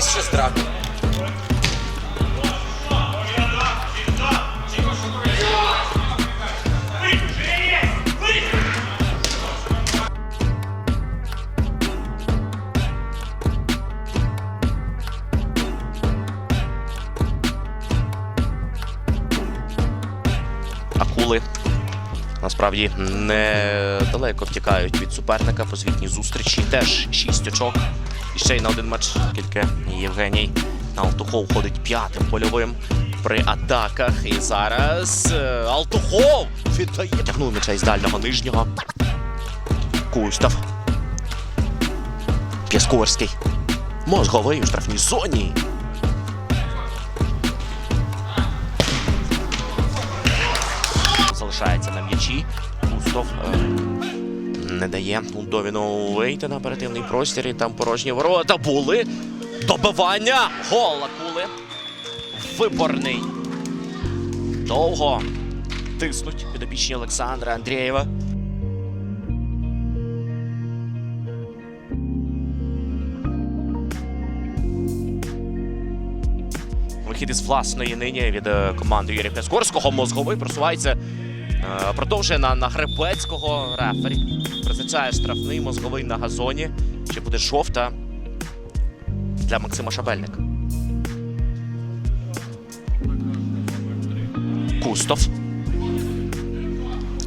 і ще страх. Акули насправді недалеко втікають від суперника по звітній зустрічі. Теж шість очок. І ще й на один матч тільки Євгеній Алтухов ходить п'ятим польовим при атаках. І зараз е, Алтухов віддає. Тягнув м'яча із дальнього нижнього. Кустав. П'яскорський. Мозговий у штрафній зоні. Залишається на м'ячі. Кустов е, не дає Лундовіну вийти на оперативний простір. І там порожні ворота були. Добивання! Гол Акули. Виборний. Довго тиснуть підопічні Олександра Андрієва. Вихід із власної нині від е, команди Юрія Пяскорського. Мозговий просувається. Е, Продовжує на, на Гребецького рефері. Призначає штрафний мозговий на газоні. Чи буде жовта для Максима Шабельника. Кустов.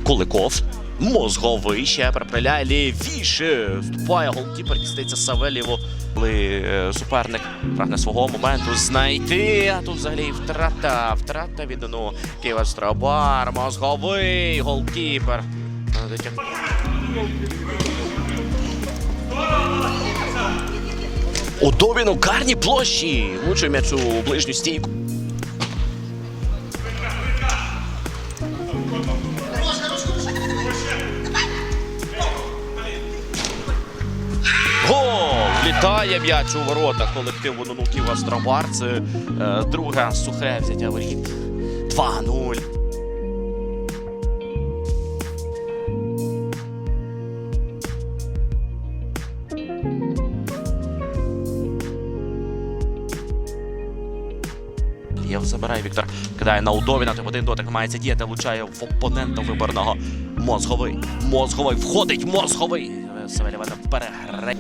Куликов. Мозговий ще приправляє лівіше. Вступає голкіпер, дістається Савелєву. Коли е, суперник прагне свого моменту знайти. А тут взагалі втрата. Втрата від ну, Києва Страбар. Мозговий голкіпер. Удобін у карній площі. Влучує м'яч у ближню стійку. Літає м'яч у ворота колективу Нунуків Астробар. Це е, друге сухе взяття воріт. 2-0. Єв забирає Віктор. Кидає на Удовіна. Тим один дотик мається діяти. Влучає в опонента виборного. Мозговий. Мозговий. Входить мозговий. Савельєва переграє.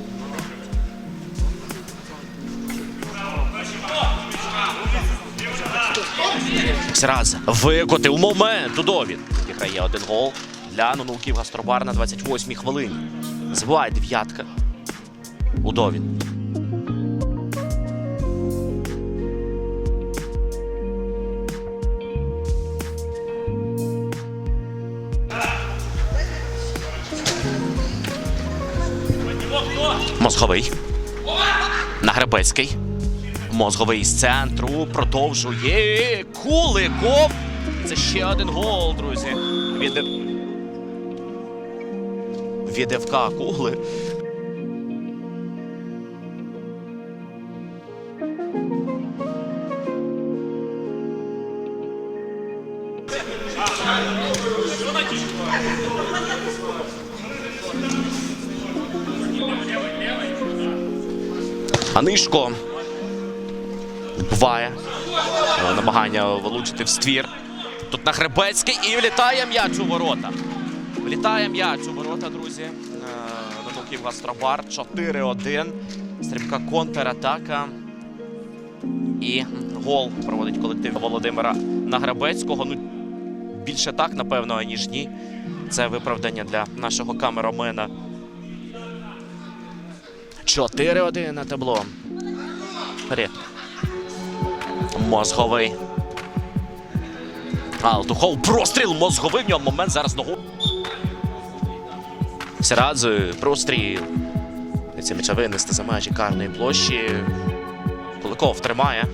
Раз викотив момент. Удовін. Грає один гол для Нунуків Гастробар на 28-й хвилині. Збиває дев'ятка. Удовін. Мозговий. Нагребецький. Мозговий з центру продовжує Куликов. Це ще один гол, друзі. Від, від ФК Кугли. Анишко буває Е, намагання влучити в ствір. Тут на Хребецький і влітає м'яч у ворота. Влітає м'яч у ворота, друзі. Е, Нануків Гастробар 4-1. Стрімка контратака. І гол проводить колектив Володимира Нагребецького. Ну, більше так, напевно, ніж ні. Це виправдання для нашого камеромена. 4-1 на табло. Вперед. Мозговий. Алтухов. Простріл мозговий. В нього момент зараз ногу. Сірадзе. Простріл. Це м'яча винести за межі карної площі. Куликов тримає.